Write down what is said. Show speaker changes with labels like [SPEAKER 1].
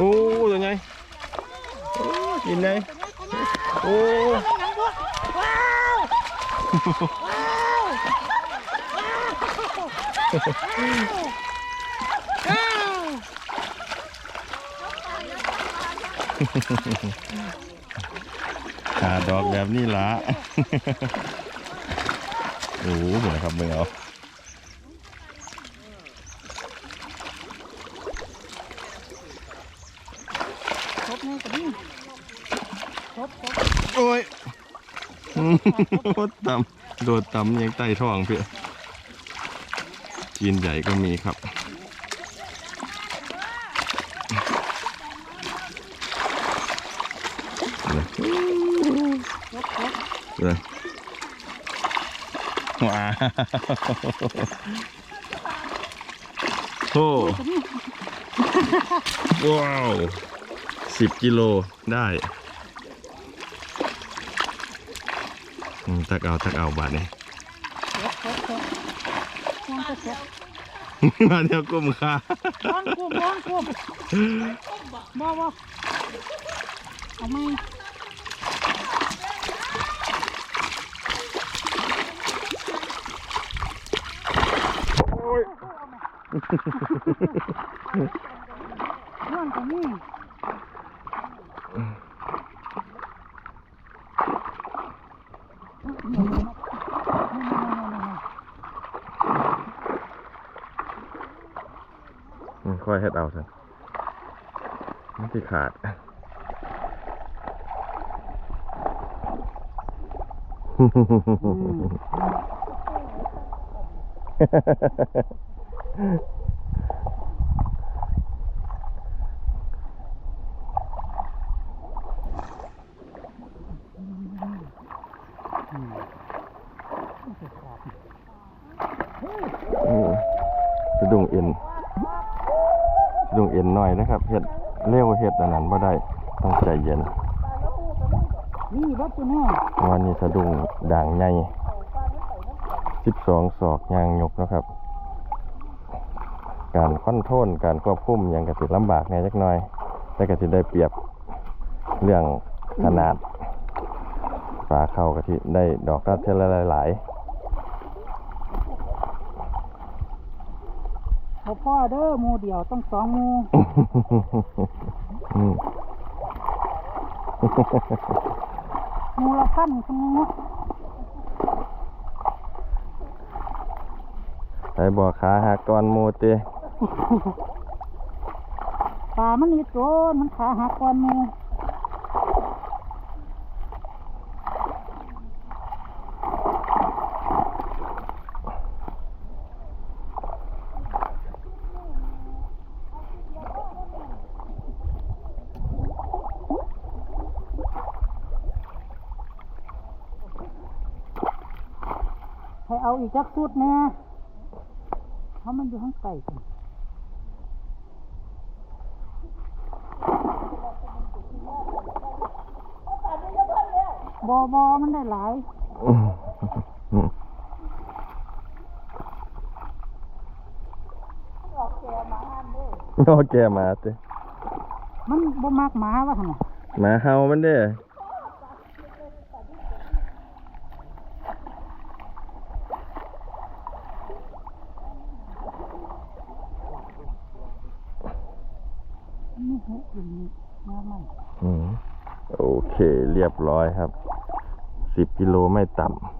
[SPEAKER 1] โอ้ตัวใหญ่กินเลยโอ้
[SPEAKER 2] ว้าวว้าวว้าว
[SPEAKER 1] ขาดอกแบบนี้ละโอ้โหเหมือนครับเมือเอา
[SPEAKER 2] ครบนี่กับนี่ครบครบ
[SPEAKER 1] โอ้ยต่ำโดดต่ำยังไต่ท้องเพื่อจีนใหญ่ก็มีครับ
[SPEAKER 2] ครบครบ
[SPEAKER 1] เลยว้าวโอ้
[SPEAKER 2] กับนี่
[SPEAKER 1] ว้าว สิบกิโลได้อืมตักเอาตักเอาบาทนี้
[SPEAKER 2] ครบครบครบวางก็ครบ
[SPEAKER 1] มาเดี๋ยวก้มค่าวา
[SPEAKER 2] งควบวางควบบ่บ่เอาไหม
[SPEAKER 1] โอ้ย
[SPEAKER 2] วางกับนี่
[SPEAKER 1] ค่อยเฮ็ดเอาสิมันที่ขาดโอ้สะดุงเอ็น สะดุ้งเอ็นหน่อยนะครับเฮ็ดเร็วเฮ็ดอันนั้นบ่ได้ต้องใจเย็น
[SPEAKER 2] นี่วัดตัวนี้
[SPEAKER 1] วันนี้สะดุ้งด่างใหญ่สิบสองศอกยางยกนะครับ การคอนโทรลการควบคุมยังกสิลำบากแน่จักหน่อย แต่ก็สิได้เปรียบเรื่องขนาดฝาเข้ากะทิได้ดอกก็เท่าละหลาย
[SPEAKER 2] เขาพ่อเด้อหมูเดียวต้องสองหมู
[SPEAKER 1] ๆอืม
[SPEAKER 2] หมูละพันคุณหมู
[SPEAKER 1] ใส่บ่อขาหักก่อนหมูเต
[SPEAKER 2] ปลามันนี่โตนมันขาหักก่อนหมู เอาอีกจักสุดแน่เพราะมันอยู่ข้างใต้กันบอบอมันได้หลาย
[SPEAKER 1] อืมอืมโอเคมาเต
[SPEAKER 2] มันบ่มากหมาว่าหั่นน่ะ
[SPEAKER 1] หมาเฮามันเด้
[SPEAKER 2] มันไม่เห็นอยู่นี่มาใหม่
[SPEAKER 1] อืม โอเคเรียบร้อยครับ สิบกิโลไม่ต่ำ